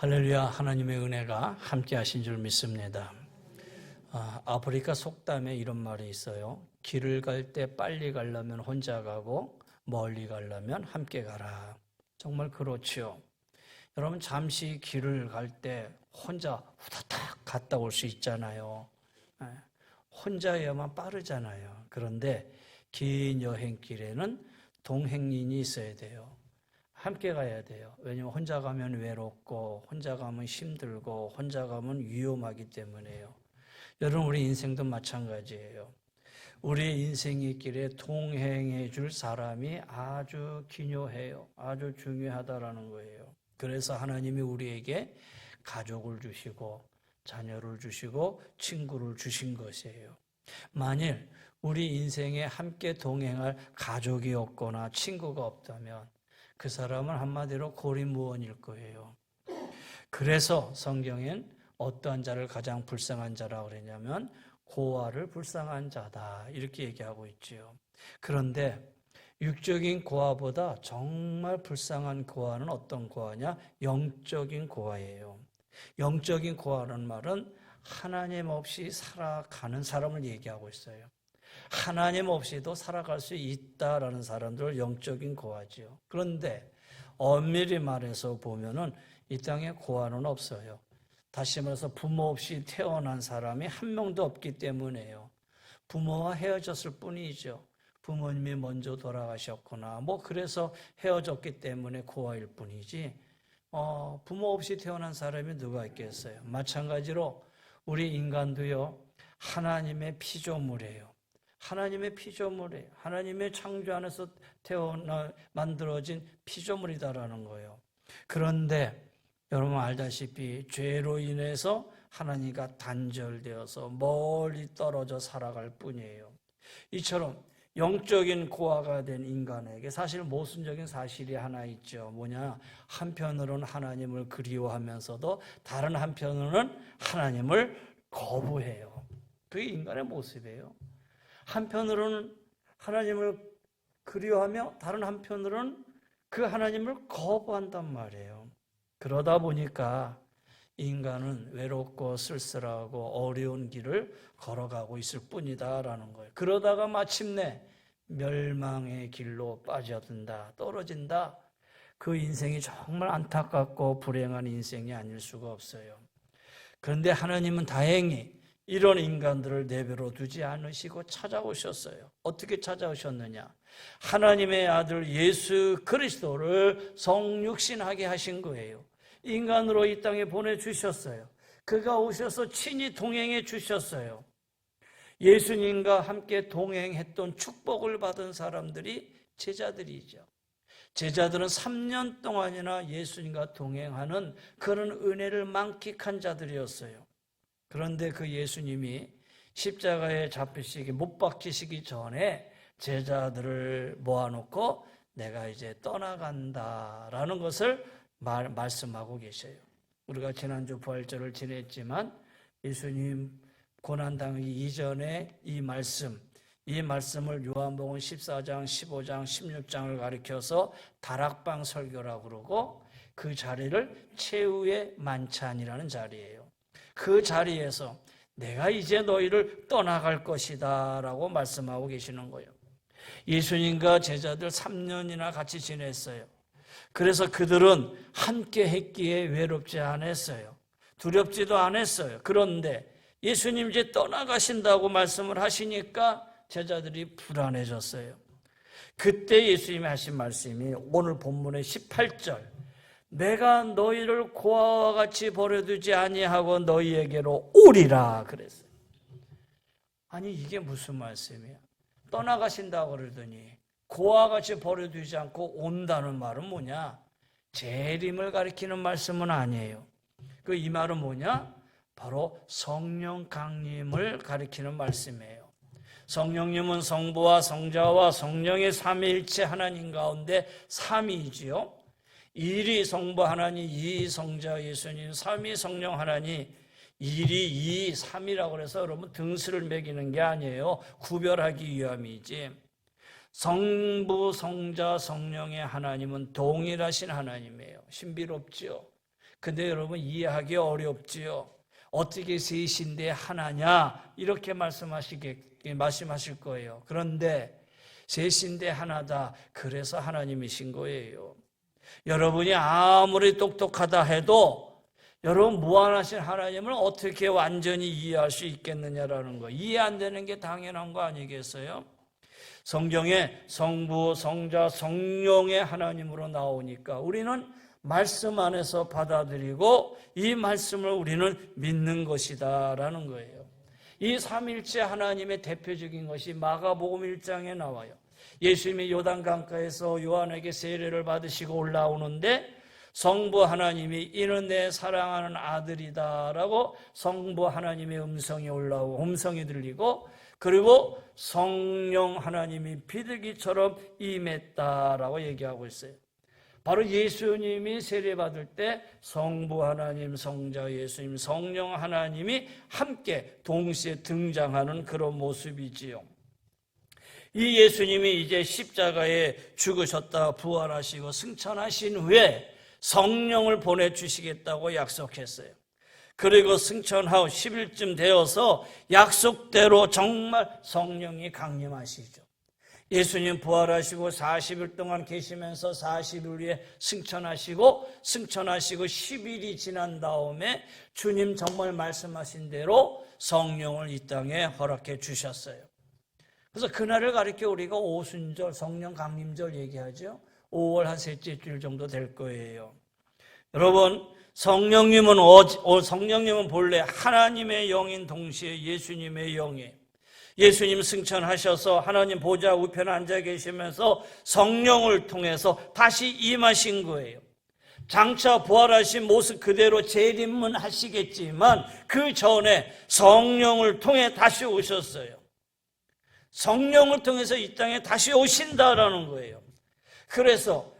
할렐루야 하나님의 은혜가 함께 하신 줄 믿습니다. 아, 아프리카 속담에 이런 말이 있어요. 길을 갈 때 빨리 가려면 혼자 가고 멀리 가려면 함께 가라. 정말 그렇지요. 여러분 잠시 길을 갈 때 혼자 후다닥 갔다 올 수 있잖아요. 예, 혼자여야만 빠르잖아요. 그런데 긴 여행길에는 동행인이 있어야 돼요. 함께 가야 돼요. 왜냐면 혼자 가면 외롭고, 혼자 가면 힘들고, 혼자 가면 위험하기 때문에요. 여러분, 우리 인생도 마찬가지예요. 우리 인생의 길에 동행해 줄 사람이 아주 기묘해요. 아주 중요하다라는 거예요. 그래서 하나님이 우리에게 가족을 주시고, 자녀를 주시고, 친구를 주신 것이에요. 만일 우리 인생에 함께 동행할 가족이 없거나 친구가 없다면 그 사람은 한마디로 고리무원일 거예요. 그래서 성경엔 어떠한 자를 가장 불쌍한 자라고 그랬냐면 고아를 불쌍한 자다 이렇게 얘기하고 있지요. 그런데 육적인 고아보다 정말 불쌍한 고아는 어떤 고아냐? 영적인 고아예요. 영적인 고아라는 말은 하나님 없이 살아가는 사람을 얘기하고 있어요. 하나님 없이도 살아갈 수 있다라는 사람들을 영적인 고아지요. 그런데 엄밀히 말해서 보면은 이 땅에 고아는 없어요. 다시 말해서 부모 없이 태어난 사람이 한 명도 없기 때문에요. 부모와 헤어졌을 뿐이죠. 부모님이 먼저 돌아가셨거나 뭐 그래서 헤어졌기 때문에 고아일 뿐이지. 어, 부모 없이 태어난 사람이 누가 있겠어요? 마찬가지로 우리 인간도요. 하나님의 피조물이에요. 하나님의 피조물이에요. 하나님의 창조 안에서 태어나 만들어진 피조물이다라는 거예요. 그런데 여러분 알다시피 죄로 인해서 하나님과 단절되어서 멀리 떨어져 살아갈 뿐이에요. 이처럼 영적인 고아가 된 인간에게 사실 모순적인 사실이 하나 있죠. 뭐냐? 한편으로는 하나님을 그리워하면서도 다른 한편으로는 하나님을 거부해요. 그게 인간의 모습이에요. 한편으로는 하나님을 그리워하며 다른 한편으로는 그 하나님을 거부한단 말이에요. 그러다 보니까 인간은 외롭고 쓸쓸하고 어려운 길을 걸어가고 있을 뿐이다라는 거예요. 그러다가 마침내 멸망의 길로 빠져든다, 떨어진다. 그 인생이 정말 안타깝고 불행한 인생이 아닐 수가 없어요. 그런데 하나님은 다행히 이런 인간들을 내버려 두지 않으시고 찾아오셨어요. 어떻게 찾아오셨느냐? 하나님의 아들 예수 그리스도를 성육신하게 하신 거예요. 인간으로 이 땅에 보내주셨어요. 그가 오셔서 친히 동행해 주셨어요. 예수님과 함께 동행했던 축복을 받은 사람들이 제자들이죠. 제자들은 3년 동안이나 예수님과 동행하는 그런 은혜를 만끽한 자들이었어요. 그런데 그 예수님이 십자가에 잡히시기 못 박히시기 전에 제자들을 모아놓고 내가 이제 떠나간다라는 것을 말, 말씀하고 계셔요. 우리가 지난주 부활절을 지냈지만 예수님 고난당하기 이전에 이 말씀, 이 말씀을 요한복음 14장, 15장, 16장을 가리켜서 다락방 설교라고 그러고 그 자리를 최후의 만찬이라는 자리예요. 그 자리에서 내가 이제 너희를 떠나갈 것이다 라고 말씀하고 계시는 거예요. 예수님과 제자들 3년이나 같이 지냈어요. 그래서 그들은 함께 했기에 외롭지 않았어요. 두렵지도 않았어요. 그런데 예수님 이제 떠나가신다고 말씀을 하시니까 제자들이 불안해졌어요. 그때 예수님이 하신 말씀이 오늘 본문의 18절 내가 너희를 고아와 같이 버려두지 아니하고 너희에게로 오리라 그랬어요. 아니 이게 무슨 말씀이야? 떠나가신다고 그러더니 고아와 같이 버려두지 않고 온다는 말은 뭐냐? 재림을 가리키는 말씀은 아니에요. 그 이 말은 뭐냐? 바로 성령 강림을 가리키는 말씀이에요. 성령님은 성부와 성자와 성령의 삼위일체 하나님 가운데 삼위이지요. 일이 성부 하나님, 이 성자 예수님, 삼위 성령 하나님, 일이 이, 삼이라고 해서 여러분 등수를 매기는 게 아니에요. 구별하기 위함이지. 성부, 성자, 성령의 하나님은 동일하신 하나님이에요. 신비롭지요. 근데 여러분 이해하기 어렵지요. 어떻게 셋인데 하나냐 이렇게 말씀하시게 말씀하실 거예요. 그런데 셋인데 하나다. 그래서 하나님이신 거예요. 여러분이 아무리 똑똑하다 해도 여러분 무한하신 하나님을 어떻게 완전히 이해할 수 있겠느냐라는 거. 이해 안 되는 게 당연한 거 아니겠어요? 성경에 성부, 성자, 성령의 하나님으로 나오니까 우리는 말씀 안에서 받아들이고 이 말씀을 우리는 믿는 것이다라는 거예요. 이 삼일째 하나님의 대표적인 것이 마가복음 1장에 나와요. 예수님이 요단 강가에서 요한에게 세례를 받으시고 올라오는데 성부 하나님이 이는 내 사랑하는 아들이다라고 성부 하나님의 음성이 올라오고 음성이 들리고 그리고 성령 하나님이 비둘기처럼 임했다라고 얘기하고 있어요. 바로 예수님이 세례 받을 때 성부 하나님, 성자 예수님, 성령 하나님이 함께 동시에 등장하는 그런 모습이지요. 이 예수님이 이제 십자가에 죽으셨다 부활하시고 승천하신 후에 성령을 보내주시겠다고 약속했어요. 그리고 승천하고 10일쯤 되어서 약속대로 정말 성령이 강림하시죠. 예수님 부활하시고 40일 동안 계시면서 40일 후에 승천하시고 승천하시고 10일이 지난 다음에 주님 정말 말씀하신 대로 성령을 이 땅에 허락해 주셨어요. 그래서 그날을 가리켜 우리가 오순절 성령 강림절 얘기하죠. 5월 한 셋째 주일 정도 될 거예요. 여러분 성령님은 어, 성령님은 본래 하나님의 영인 동시에 예수님의 영이 예수님 승천하셔서 하나님 보좌 우편에 앉아 계시면서 성령을 통해서 다시 임하신 거예요. 장차 부활하신 모습 그대로 재림은 하시겠지만 그 전에 성령을 통해 다시 오셨어요. 성령을 통해서 이 땅에 다시 오신다라는 거예요. 그래서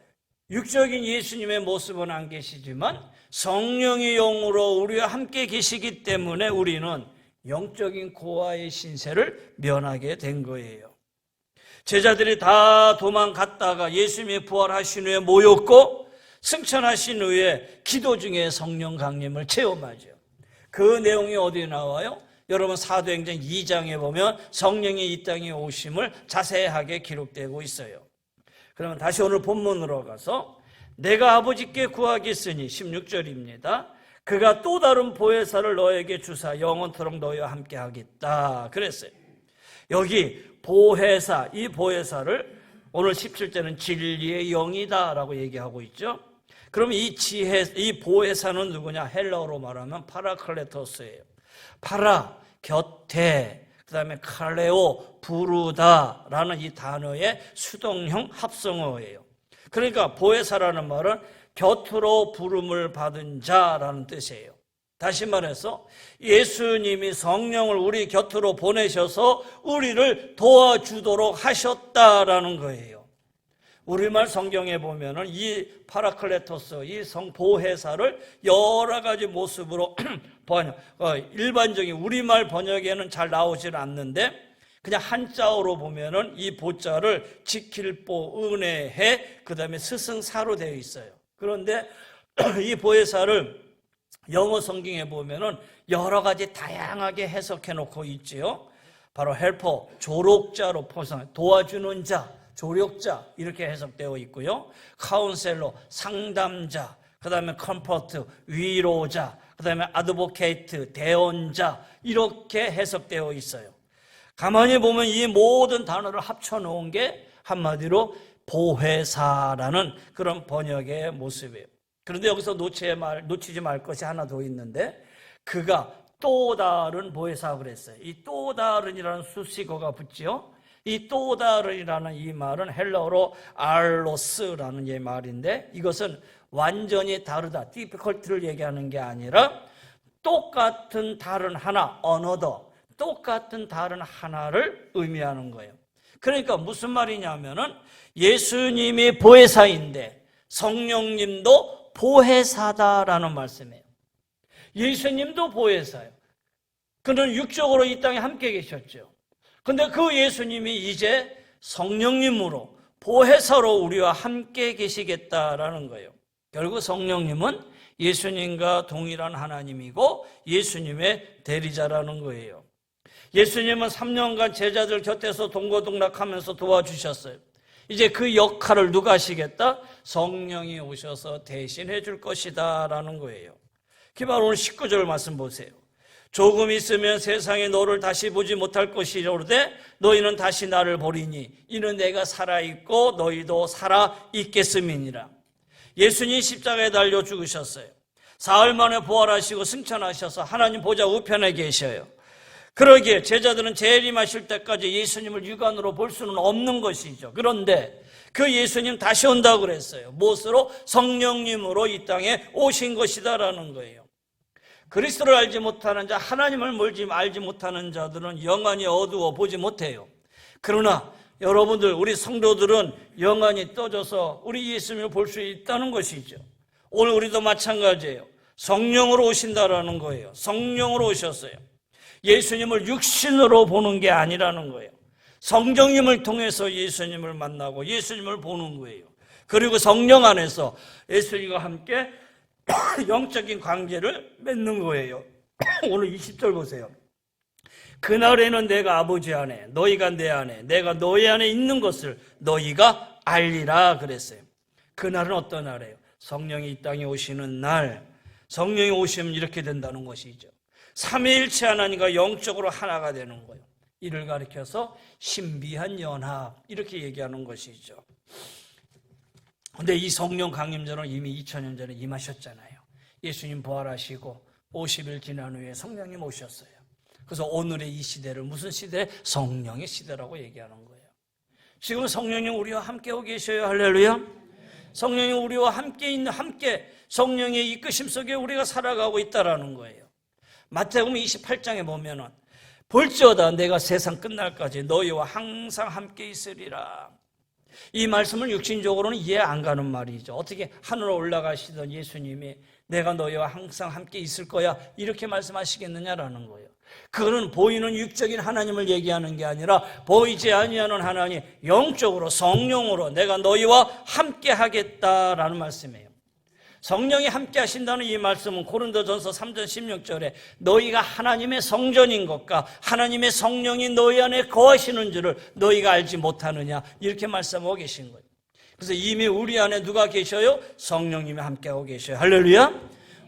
육적인 예수님의 모습은 안 계시지만 성령의 영으로 우리와 함께 계시기 때문에 우리는 영적인 고아의 신세를 면하게 된 거예요. 제자들이 다 도망갔다가 예수님이 부활하신 후에 모였고 승천하신 후에 기도 중에 성령 강림을 체험하죠. 그 내용이 어디에 나와요? 여러분 사도행전 2장에 보면 성령이 이 땅에 오심을 자세하게 기록되고 있어요. 그러면 다시 오늘 본문으로 가서 내가 아버지께 구하겠으니 16절입니다. 그가 또 다른 보혜사를 너에게 주사 영원토록 너희와 함께 하겠다. 그랬어요. 여기 보혜사, 이 보혜사를 오늘 17절은 진리의 영이다라고 얘기하고 있죠. 그럼 이 지혜, 이 보혜사는 누구냐? 헬라어로 말하면 파라클레토스예요. 파라, 곁에, 그 다음에 칼레오, 부르다라는 이 단어의 수동형 합성어예요. 그러니까 보혜사라는 말은 곁으로 부름을 받은 자라는 뜻이에요. 다시 말해서 예수님이 성령을 우리 곁으로 보내셔서 우리를 도와주도록 하셨다라는 거예요. 우리말 성경에 보면은 이 파라클레토스, 이 성보혜사를 여러 가지 모습으로 번역, 어, 일반적인 우리말 번역에는 잘 나오질 않는데 그냥 한자어로 보면은 이 보자를 지킬 보, 은혜해, 그 다음에 스승사로 되어 있어요. 그런데 이 보혜사를 영어 성경에 보면은 여러 가지 다양하게 해석해 놓고 있지요. 바로 헬퍼, 조력자로 포상, 도와주는 자, 조력자 이렇게 해석되어 있고요. 카운셀러, 상담자, 그 다음에 컴포트, 위로자, 그 다음에 아드보케이트, 대언자 이렇게 해석되어 있어요. 가만히 보면 이 모든 단어를 합쳐 놓은 게 한마디로 보혜사라는 그런 번역의 모습이에요. 그런데 여기서 놓치지 말, 놓치지 말 것이 하나 더 있는데 그가 또 다른 보혜사 그랬어요. 이 또 다른이라는 수식어가 붙지요. 이 또 다른이라는 이 말은 헬라어로 알로스라는 이 말인데 이것은 완전히 다르다, 디피컬트를 얘기하는 게 아니라 똑같은 다른 하나, 언어더, 똑같은 다른 하나를 의미하는 거예요. 그러니까 무슨 말이냐면은 예수님이 보혜사인데 성령님도 보혜사다라는 말씀이에요. 예수님도 보혜사예요. 그는 육적으로 이 땅에 함께 계셨죠. 근데 그 예수님이 이제 성령님으로 보혜사로 우리와 함께 계시겠다라는 거예요. 결국 성령님은 예수님과 동일한 하나님이고 예수님의 대리자라는 거예요. 예수님은 3년간 제자들 곁에서 동고동락하면서 도와주셨어요. 이제 그 역할을 누가 하시겠다? 성령이 오셔서 대신해 줄 것이다 라는 거예요. 그 바로 오늘 19절 말씀 보세요. 조금 있으면 세상에 너를 다시 보지 못할 것이로되 너희는 다시 나를 보리니 이는 내가 살아 있고 너희도 살아 있겠음이니라. 예수님 십자가에 달려 죽으셨어요. 사흘 만에 부활하시고 승천하셔서 하나님 보좌 우편에 계셔요. 그러기에 제자들은 재림하실 때까지 예수님을 육안으로 볼 수는 없는 것이죠. 그런데 그 예수님 다시 온다고 그랬어요. 무엇으로? 성령님으로 이 땅에 오신 것이다라는 거예요. 그리스도를 알지 못하는 자, 하나님을 몰지 알지 못하는 자들은 영안이 어두워 보지 못해요. 그러나 여러분들, 우리 성도들은 영안이 떠져서 우리 예수님을 볼 수 있다는 것이죠. 오늘 우리도 마찬가지예요. 성령으로 오신다라는 거예요. 성령으로 오셨어요. 예수님을 육신으로 보는 게 아니라는 거예요. 성령님을 통해서 예수님을 만나고 예수님을 보는 거예요. 그리고 성령 안에서 예수님과 함께 영적인 관계를 맺는 거예요. 오늘 20절 보세요. 그날에는 내가 아버지 안에, 너희가 내 안에, 내가 너희 안에 있는 것을 너희가 알리라 그랬어요. 그날은 어떤 날이에요? 성령이 이 땅에 오시는 날, 성령이 오시면 이렇게 된다는 것이죠. 삼위일체 하나님과 영적으로 하나가 되는 거예요. 이를 가리켜서 신비한 연합 이렇게 얘기하는 것이죠. 근데 이 성령 강림전은 이미 2000년 전에 임하셨잖아요. 예수님 부활하시고 50일 지난 후에 성령님 오셨어요. 그래서 오늘의 이 시대를 무슨 시대? 성령의 시대라고 얘기하는 거예요. 지금 성령님 우리와 함께 오 계셔요. 할렐루야. 성령이 우리와 함께 있는 함께 성령의 이끄심 속에 우리가 살아가고 있다라는 거예요. 마태복음 28장에 보면은 볼지어다 내가 세상 끝날까지 너희와 항상 함께 있으리라. 이 말씀을 육신적으로는 이해 안 가는 말이죠. 어떻게 하늘로 올라가시던 예수님이 내가 너희와 항상 함께 있을 거야 이렇게 말씀하시겠느냐라는 거예요. 그거는 보이는 육적인 하나님을 얘기하는 게 아니라 보이지 아니하는 하나님 영적으로 성령으로 내가 너희와 함께 하겠다라는 말씀이에요. 성령이 함께 하신다는 이 말씀은 고린도전서 3장 16절에 너희가 하나님의 성전인 것과 하나님의 성령이 너희 안에 거하시는 줄을 너희가 알지 못하느냐 이렇게 말씀하고 계신 거예요. 그래서 이미 우리 안에 누가 계셔요? 성령님이 함께하고 계셔요. 할렐루야.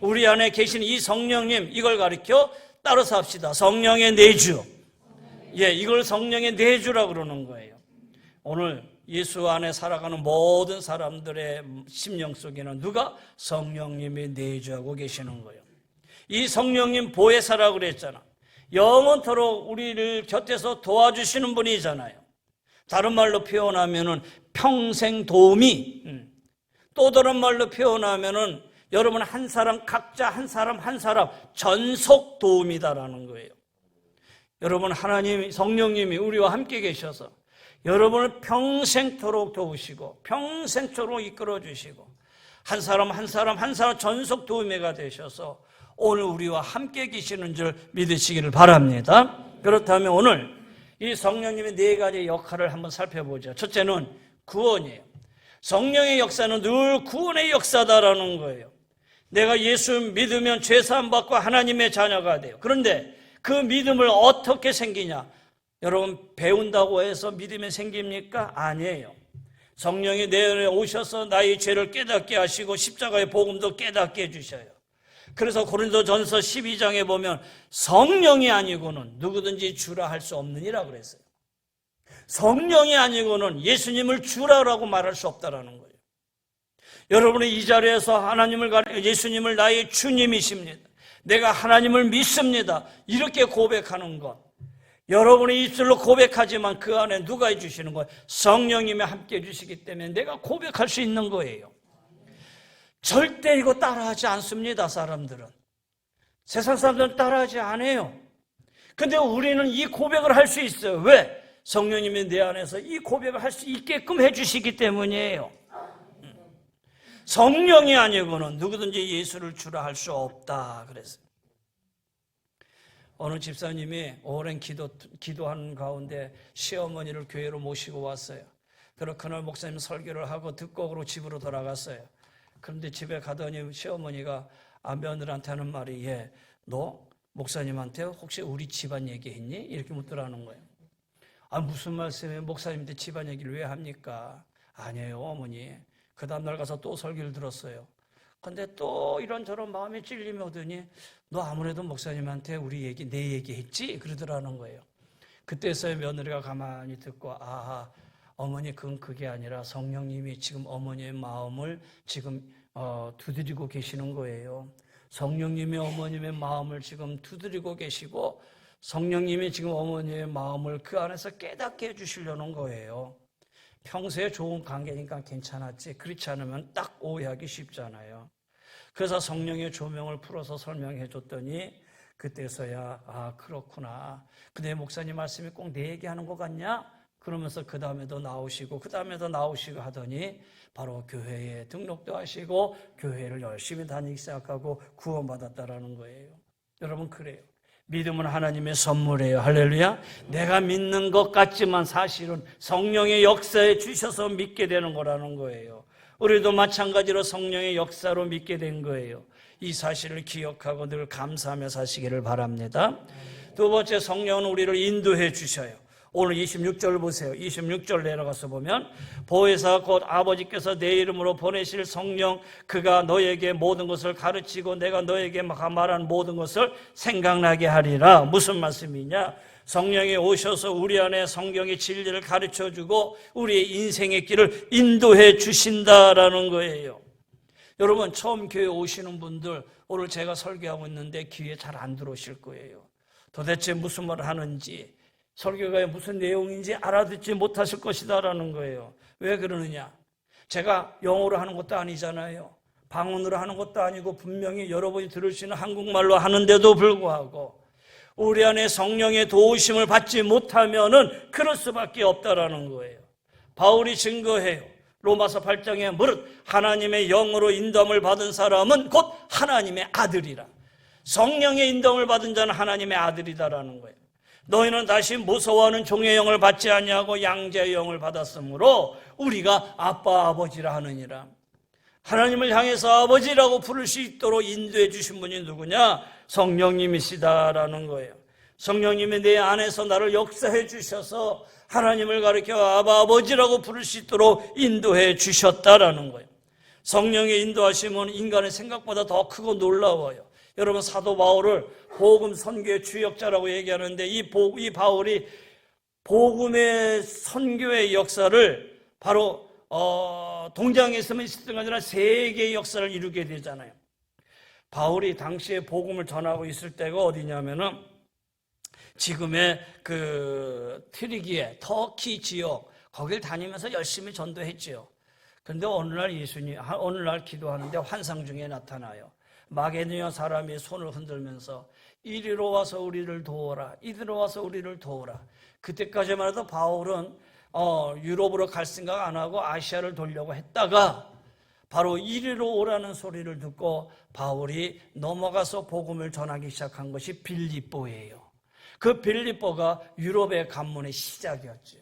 우리 안에 계신 이 성령님 이걸 가리켜 따라서 합시다. 성령의 내주. 예, 이걸 성령의 내주라고 그러는 거예요. 오늘 예수 안에 살아가는 모든 사람들의 심령 속에는 누가 성령님이 내주하고 계시는 거예요. 이 성령님 보혜사라고 그랬잖아. 영원토록 우리를 곁에서 도와주시는 분이잖아요. 다른 말로 표현하면은 평생 도움이, 음. 또 다른 말로 표현하면은 여러분 한 사람 각자 한 사람 한 사람 전속 도움이다라는 거예요. 여러분 하나님 성령님이 우리와 함께 계셔서 여러분을 평생토록 도우시고 평생토록 이끌어 주시고 한 사람 한 사람 한 사람 전속 도우미가 되셔서 오늘 우리와 함께 계시는 줄 믿으시기를 바랍니다. 그렇다면 오늘 이 성령님의 네 가지 역할을 한번 살펴보죠. 첫째는 구원이에요. 성령의 역사는 늘 구원의 역사다라는 거예요. 내가 예수 믿으면 죄사함 받고 하나님의 자녀가 돼요. 그런데 그 믿음을 어떻게 생기냐? 여러분 배운다고 해서 믿음이 생깁니까? 아니에요. 성령이 내 안에 오셔서 나의 죄를 깨닫게 하시고 십자가의 복음도 깨닫게 해주셔요. 그래서 고린도 전서 12장에 보면 성령이 아니고는 누구든지 주라 할 수 없느니라 그랬어요. 성령이 아니고는 예수님을 주라라고 말할 수 없다라는 거예요. 여러분이 이 자리에서 하나님을 예수님을 나의 주님이십니다. 내가 하나님을 믿습니다. 이렇게 고백하는 것. 여러분이 입술로 고백하지만 그 안에 누가 해주시는 거예요? 성령님이 함께 해주시기 때문에 내가 고백할 수 있는 거예요. 절대 이거 따라하지 않습니다, 사람들은. 세상 사람들은 따라하지 않아요. 근데 우리는 이 고백을 할 수 있어요. 왜? 성령님이 내 안에서 이 고백을 할 수 있게끔 해주시기 때문이에요. 성령이 아니고는 누구든지 예수를 주라 할 수 없다. 그랬어요. 어느 집사님이 오랜 기도, 기도하는 가운데 시어머니를 교회로 모시고 왔어요. 그리고 그날 목사님 설교를 하고 듣곡으로 집으로 돌아갔어요. 그런데 집에 가더니 시어머니가 아, 며느리한테 하는 말이 예, 너 목사님한테 혹시 우리 집안 얘기했니? 이렇게 묻더라는 거예요. 아 무슨 말씀이에요? 목사님한테 집안 얘기를 왜 합니까? 아니에요 어머니. 그 다음날 가서 또 설교를 들었어요. 근데 또 이런저런 마음에 찔림이 오더니 너 아무래도 목사님한테 우리 얘기 내 얘기 했지? 그러더라는 거예요. 그때서야 며느리가 가만히 듣고 아 어머니 그건 그게 아니라 성령님이 지금 어머니의 마음을 지금 어, 두드리고 계시는 거예요. 성령님이 어머님의 마음을 지금 두드리고 계시고 성령님이 지금 어머니의 마음을 그 안에서 깨닫게 해주시려는 거예요. 평소에 좋은 관계니까 괜찮았지. 그렇지 않으면 딱 오해하기 쉽잖아요. 그래서 성령의 조명을 풀어서 설명해 줬더니 그때서야 아 그렇구나. 근데 목사님 말씀이 꼭 내 얘기하는 것 같냐? 그러면서 그 다음에도 나오시고 그 다음에도 나오시고 하더니 바로 교회에 등록도 하시고 교회를 열심히 다니기 시작하고 구원받았다라는 거예요. 여러분 그래요. 믿음은 하나님의 선물이에요. 할렐루야. 내가 믿는 것 같지만 사실은 성령의 역사에 주셔서 믿게 되는 거라는 거예요. 우리도 마찬가지로 성령의 역사로 믿게 된 거예요. 이 사실을 기억하고 늘 감사하며 사시기를 바랍니다. 두 번째 성령은 우리를 인도해 주셔요. 오늘 26절 보세요. 26절 내려가서 보면 보혜사 곧 아버지께서 내 이름으로 보내실 성령 그가 너에게 모든 것을 가르치고 내가 너에게 말한 모든 것을 생각나게 하리라. 무슨 말씀이냐? 성령이 오셔서 우리 안에 성경의 진리를 가르쳐 주고 우리의 인생의 길을 인도해 주신다라는 거예요. 여러분 처음 교회 오시는 분들 오늘 제가 설교하고 있는데 귀에 잘 안 들어오실 거예요. 도대체 무슨 말을 하는지 설교가 무슨 내용인지 알아듣지 못하실 것이다라는 거예요. 왜 그러느냐? 제가 영어로 하는 것도 아니잖아요. 방언으로 하는 것도 아니고 분명히 여러분이 들을 수 있는 한국말로 하는데도 불구하고 우리 안에 성령의 도우심을 받지 못하면은 그럴 수밖에 없다라는 거예요. 바울이 증거해요. 로마서 8장에 무릇 하나님의 영으로 인dom을 받은 사람은 곧 하나님의 아들이라. 성령의 인dom을 받은 자는 하나님의 아들이다라는 거예요. 너희는 다시 무서워하는 종의 영을 받지 아니하고 양자의 영을 받았으므로 우리가 아빠 아버지라 하느니라. 하나님을 향해서 아버지라고 부를 수 있도록 인도해 주신 분이 누구냐? 성령님이시다라는 거예요. 성령님이 내 안에서 나를 역사해 주셔서 하나님을 가리켜 아바 아버지라고 부를 수 있도록 인도해 주셨다라는 거예요. 성령의 인도하심은 인간의 생각보다 더 크고 놀라워요. 여러분 사도 바울을 복음 선교의 주역자라고 얘기하는데 이, 보, 이 바울이 복음의 선교의 역사를 바로 어, 동장에 있으면 있었던 게 아니라 세계의 역사를 이루게 되잖아요. 바울이 당시에 복음을 전하고 있을 때가 어디냐면은 지금의 그 트리기에 터키 지역 거길 다니면서 열심히 전도했지요. 그런데 어느 날 예수님 어느 날 기도하는데 환상 중에 나타나요. 마게니아 사람이 손을 흔들면서 이리로 와서 우리를 도우라. 이리로 와서 우리를 도우라. 그때까지만 해도 바울은 어, 유럽으로 갈 생각 안 하고 아시아를 돌려고 했다가 바로 이리로 오라는 소리를 듣고 바울이 넘어가서 복음을 전하기 시작한 것이 빌립보예요. 그 빌립보가 유럽의 관문의 시작이었죠.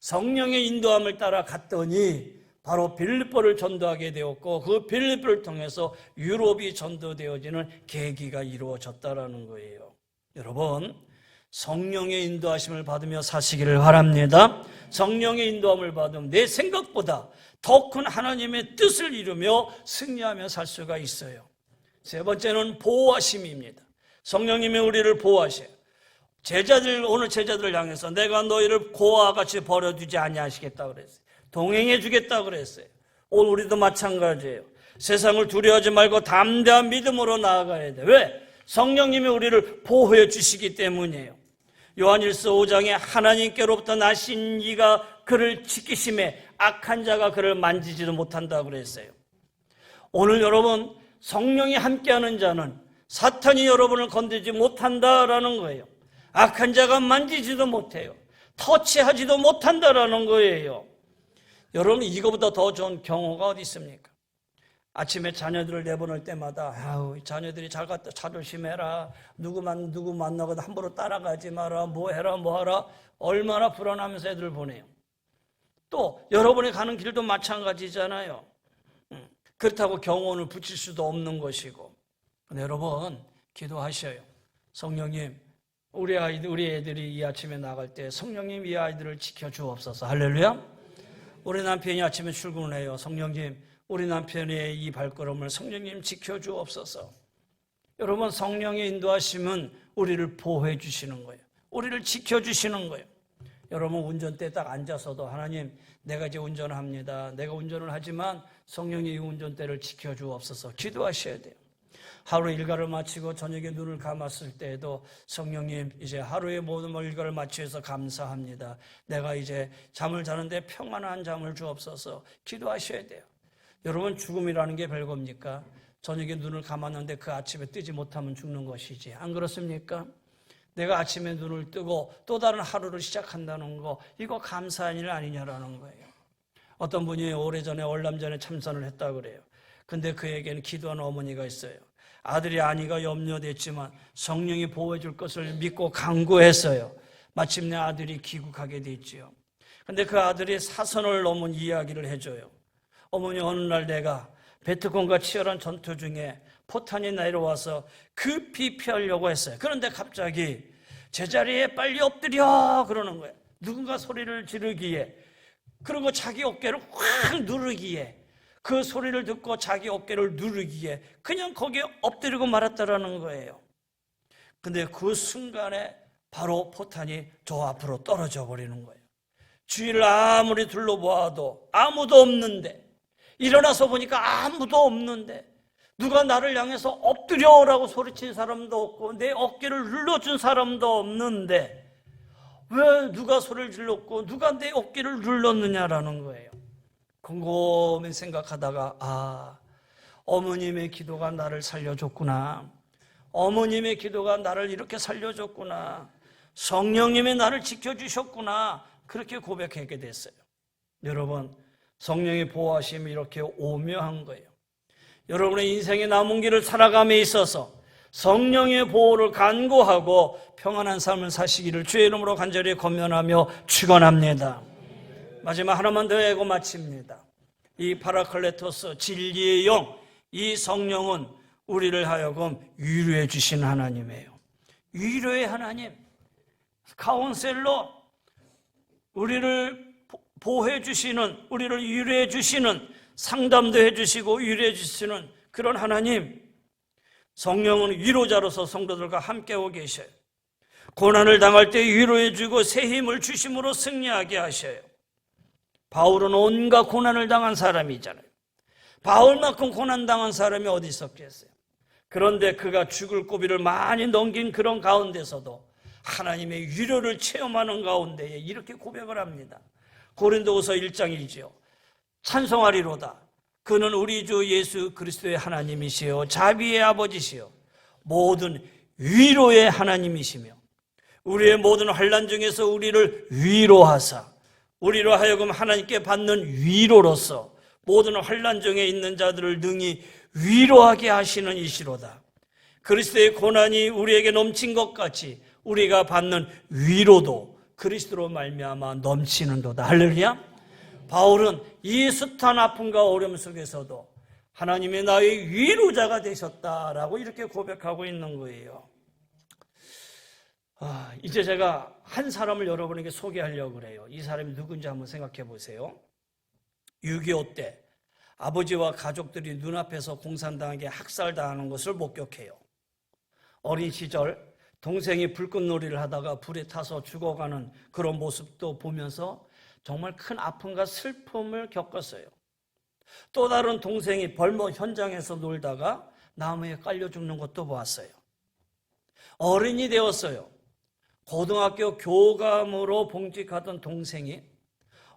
성령의 인도함을 따라 갔더니 바로 빌립보를 전도하게 되었고 그 빌립보를 통해서 유럽이 전도되어지는 계기가 이루어졌다라는 거예요. 여러분 성령의 인도하심을 받으며 사시기를 바랍니다. 성령의 인도함을 받으면 내 생각보다 더 큰 하나님의 뜻을 이루며 승리하며 살 수가 있어요. 세 번째는 보호하심입니다. 성령님이 우리를 보호하셔요. 제자들 오늘 제자들을 향해서 내가 너희를 고아와 같이 버려두지 아니하시겠다 그랬어요. 동행해 주겠다 그랬어요. 오늘 우리도 마찬가지예요. 세상을 두려워하지 말고 담대한 믿음으로 나아가야 돼. 왜? 성령님이 우리를 보호해 주시기 때문이에요. 요한일서 5장에 하나님께로부터 나신 이가 그를 지키심에 악한 자가 그를 만지지도 못한다 그랬어요. 오늘 여러분 성령이 함께하는 자는 사탄이 여러분을 건들지 못한다라는 거예요. 악한 자가 만지지도 못해요. 터치하지도 못한다라는 거예요. 여러분 이거보다 더 좋은 경호가 어디 있습니까? 아침에 자녀들을 내보낼 때마다 아우 자녀들이 잘 갔다 차 조심해라 누구만 누구 만나고도 함부로 따라가지 마라 뭐 해라 뭐 하라 얼마나 불안하면서 애들 보내요. 또 여러분이 가는 길도 마찬가지잖아요. 음, 그렇다고 경호원을 붙일 수도 없는 것이고. 여러분, 기도하셔요. 성령님, 우리 아이들, 우리 애들이 이 아침에 나갈 때 성령님 이 아이들을 지켜 주옵소서. 할렐루야. 우리 남편이 아침에 출근을 해요. 성령님, 우리 남편의 이 발걸음을 성령님 지켜주옵소서. 여러분, 성령의 인도하심은 우리를 보호해 주시는 거예요. 우리를 지켜 주시는 거예요. 여러분, 운전대에 딱 앉아서도 하나님, 내가 이제 운전을 합니다. 내가 운전을 하지만 성령이 이 운전대를 지켜 주옵소서. 기도하셔야 돼요. 하루 일과를 마치고 저녁에 눈을 감았을 때에도 성령님 이제 하루의 모든 일과를 마치해서 감사합니다. 내가 이제 잠을 자는데 평안한 잠을 주옵소서 기도하셔야 돼요. 여러분 죽음이라는 게 별겁니까? 저녁에 눈을 감았는데 그 아침에 뜨지 못하면 죽는 것이지 안 그렇습니까? 내가 아침에 눈을 뜨고 또 다른 하루를 시작한다는 거 이거 감사한 일 아니냐라는 거예요. 어떤 분이 오래전에 월남전에 참선을 했다 그래요. 근데 그에게는 기도하는 어머니가 있어요. 아들이 아니가 염려됐지만 성령이 보호해 줄 것을 믿고 강구했어요. 마침내 아들이 귀국하게 됐지요. 근데 그 아들이 사선을 넘은 이야기를 해줘요. 어머니 어느 날 내가 베트콩과 치열한 전투 중에 포탄이 내려와서 급히 피하려고 했어요. 그런데 갑자기 제자리에 빨리 엎드려 그러는 거예요. 누군가 소리를 지르기에 그리고 자기 어깨를 확 누르기에 그 소리를 듣고 자기 어깨를 누르기에 그냥 거기에 엎드리고 말았다라는 거예요. 근데 그 순간에 바로 포탄이 저 앞으로 떨어져 버리는 거예요. 주위를 아무리 둘러보아도 아무도 없는데 일어나서 보니까 아무도 없는데 누가 나를 향해서 엎드려라고 소리친 사람도 없고 내 어깨를 눌러준 사람도 없는데 왜 누가 소리를 질렀고 누가 내 어깨를 눌렀느냐라는 거예요. 곰곰이 생각하다가 아 어머님의 기도가 나를 살려줬구나. 어머님의 기도가 나를 이렇게 살려줬구나. 성령님이 나를 지켜주셨구나. 그렇게 고백하게 됐어요. 여러분 성령의 보호하심이 이렇게 오묘한 거예요. 여러분의 인생의 남은 길을 살아감에 있어서 성령의 보호를 간구하고 평안한 삶을 사시기를 주의 이름으로 간절히 권면하며 축원합니다. 마지막 하나만 더 하고 마칩니다. 이 파라클레토스 진리의 영, 이 성령은 우리를 하여금 위로해 주신 하나님이에요. 위로의 하나님, 카운셀러, 우리를 보호해 주시는, 우리를 위로해 주시는, 상담도 해 주시고 위로해 주시는 그런 하나님, 성령은 위로자로서 성도들과 함께하고 계셔요. 고난을 당할 때 위로해 주고 새 힘을 주심으로 승리하게 하셔요. 바울은 온갖 고난을 당한 사람이잖아요. 바울만큼 고난 당한 사람이 어디 있었겠어요? 그런데 그가 죽을 고비를 많이 넘긴 그런 가운데서도 하나님의 위로를 체험하는 가운데에 이렇게 고백을 합니다. 고린도후서 1장 1죠. 찬송하리로다. 그는 우리 주 예수 그리스도의 하나님이시요 자비의 아버지시요 모든 위로의 하나님이시며 우리의 모든 환란 중에서 우리를 위로하사 우리로 하여금 하나님께 받는 위로로서 모든 환란 중에 있는 자들을 능히 위로하게 하시는 이시로다. 그리스도의 고난이 우리에게 넘친 것 같이 우리가 받는 위로도 그리스도로 말미암아 넘치는도다. 할렐루야. 바울은 이 숱한 아픔과 어려움 속에서도 하나님의 나의 위로자가 되셨다라고 이렇게 고백하고 있는 거예요. 아, 이제 제가 한 사람을 여러분에게 소개하려고 그래요. 이 사람이 누군지 한번 생각해 보세요. 6.25 때 아버지와 가족들이 눈앞에서 공산당에게 학살당하는 것을 목격해요. 어린 시절 동생이 불꽃놀이를 하다가 불에 타서 죽어가는 그런 모습도 보면서 정말 큰 아픔과 슬픔을 겪었어요. 또 다른 동생이 벌모 현장에서 놀다가 나무에 깔려 죽는 것도 보았어요. 어른이 되었어요. 고등학교 교감으로 봉직하던 동생이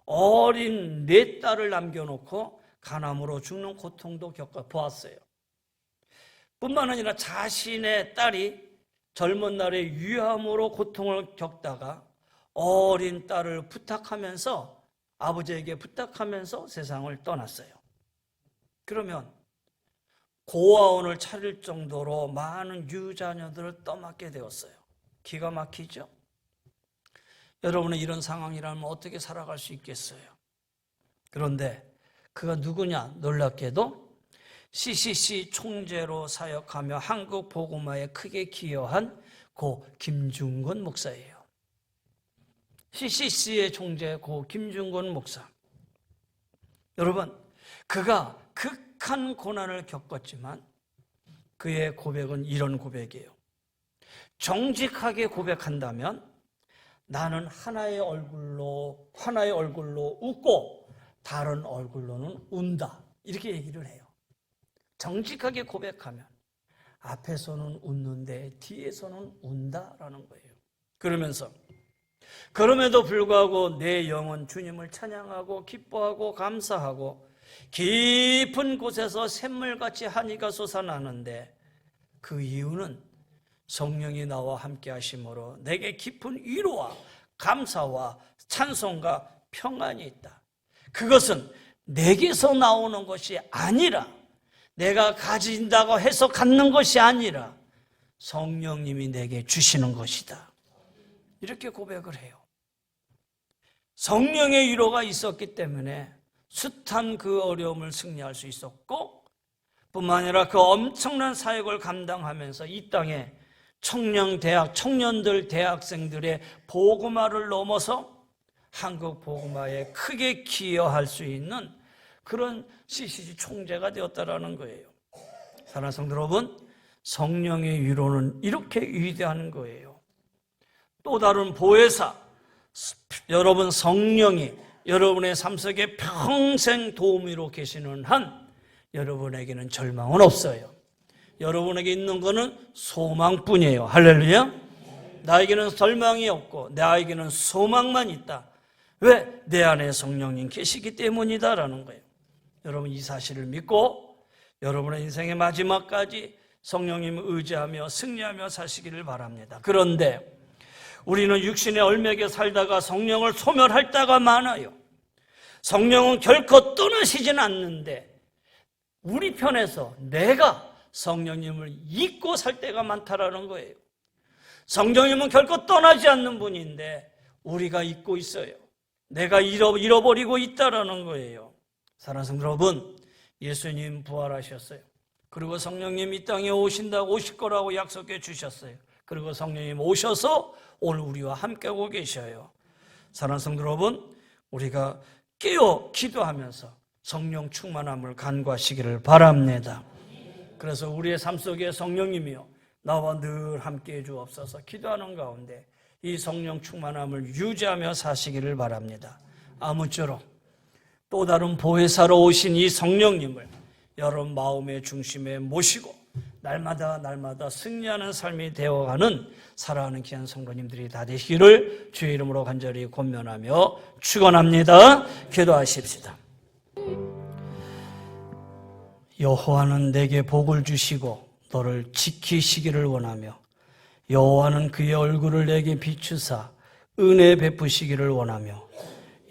어린 네 딸을 남겨놓고 간암으로 죽는 고통도 겪어 보았어요. 뿐만 아니라 자신의 딸이 젊은 날에 위암으로 고통을 겪다가 어린 딸을 부탁하면서 아버지에게 부탁하면서 세상을 떠났어요. 그러면 고아원을 차릴 정도로 많은 유자녀들을 떠맡게 되었어요. 기가 막히죠? 여러분은 이런 상황이라면 어떻게 살아갈 수 있겠어요? 그런데 그가 누구냐? 놀랍게도 CCC 총재로 사역하며 한국 복음화에 크게 기여한 고 김중건 목사예요. CCC의 총재 고 김중건 목사. 여러분, 그가 극한 고난을 겪었지만 그의 고백은 이런 고백이에요. 정직하게 고백한다면 나는 하나의 얼굴로 하나의 얼굴로 웃고 다른 얼굴로는 운다. 이렇게 얘기를 해요. 정직하게 고백하면 앞에서는 웃는데 뒤에서는 운다라는 거예요. 그러면서 그럼에도 불구하고 내 영혼 주님을 찬양하고 기뻐하고 감사하고 깊은 곳에서 샘물같이 한이가 솟아나는데 그 이유는 성령이 나와 함께 하심으로 내게 깊은 위로와 감사와 찬송과 평안이 있다. 그것은 내게서 나오는 것이 아니라 내가 가진다고 해서 갖는 것이 아니라 성령님이 내게 주시는 것이다. 이렇게 고백을 해요. 성령의 위로가 있었기 때문에 숱한 그 어려움을 승리할 수 있었고 뿐만 아니라 그 엄청난 사역을 감당하면서 이 땅에 청년 대학 청년들 대학생들의 보고마를 넘어서 한국 보고마에 크게 기여할 수 있는 그런 CCG 총재가 되었다라는 거예요. 사랑하는 성도 여러분, 성령의 위로는 이렇게 위대한 거예요. 또 다른 보혜사, 여러분 성령이 여러분의 삶 속에 평생 도우미로 계시는 한 여러분에게는 절망은 없어요. 여러분에게 있는 것은 소망뿐이에요. 할렐루야. 나에게는 절망이 없고 나에게는 소망만 있다. 왜? 내 안에 성령님 계시기 때문이다라는 거예요. 여러분 이 사실을 믿고 여러분의 인생의 마지막까지 성령님을 의지하며 승리하며 사시기를 바랍니다. 그런데 우리는 육신의 얼맥에 살다가 성령을 소멸할 때가 많아요. 성령은 결코 떠나시진 않는데 우리 편에서 내가 성령님을 잊고 살 때가 많다라는 거예요. 성령님은 결코 떠나지 않는 분인데 우리가 잊고 있어요. 내가 잃어, 잃어버리고 있다라는 거예요. 사랑하는 성도 여러분, 예수님 부활하셨어요. 그리고 성령님 이 땅에 오신다고 오실 거라고 약속해 주셨어요. 그리고 성령님 오셔서 오늘 우리와 함께하고 계셔요. 사랑하는 성도 여러분, 우리가 깨어 기도하면서 성령 충만함을 간구하시기를 바랍니다. 그래서 우리의 삶 속에 성령님이요 나와 늘 함께 해 주옵소서 기도하는 가운데 이 성령 충만함을 유지하며 사시기를 바랍니다. 아무쪼록 또 다른 보혜사로 오신 이 성령님을 여러분 마음의 중심에 모시고 날마다 날마다 승리하는 삶이 되어가는 사랑하는 귀한 성도님들이 다 되시기를 주의 이름으로 간절히 권면하며 축원합니다. 기도하십시다. 여호와는 내게 복을 주시고 너를 지키시기를 원하며 여호와는 그의 얼굴을 내게 비추사 은혜 베푸시기를 원하며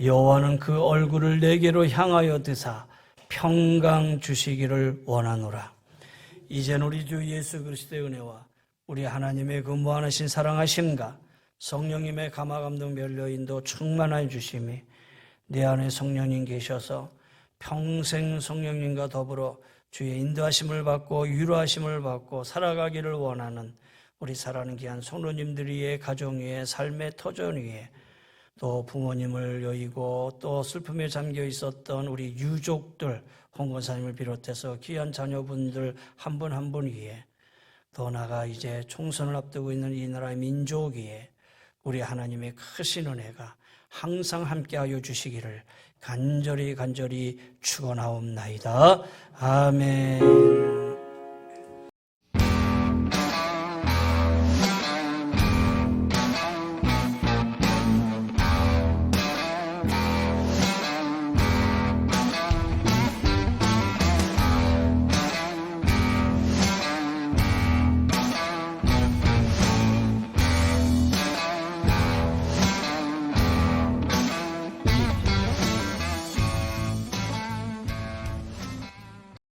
여호와는 그 얼굴을 내게로 향하여 드사 평강 주시기를 원하노라. 이젠 우리 주 예수 그리스도의 은혜와 우리 하나님의 그 무한하신 사랑하심과 성령님의 감화감동 멸려인도 충만하여 주심이 내 안에 성령님 계셔서 평생 성령님과 더불어 주의 인도하심을 받고 위로하심을 받고 살아가기를 원하는 우리 사랑하는 귀한 성도님들의 가정 위에 삶의 터전 위에 또 부모님을 여의고 또 슬픔에 잠겨 있었던 우리 유족들 홍건사님을 비롯해서 귀한 자녀분들 한 분 한 분 위에 더 나아가 이제 총선을 앞두고 있는 이 나라의 민족 위에 우리 하나님의 크신 은혜가 항상 함께하여 주시기를 간절히 간절히 축원하옵나이다. 아멘.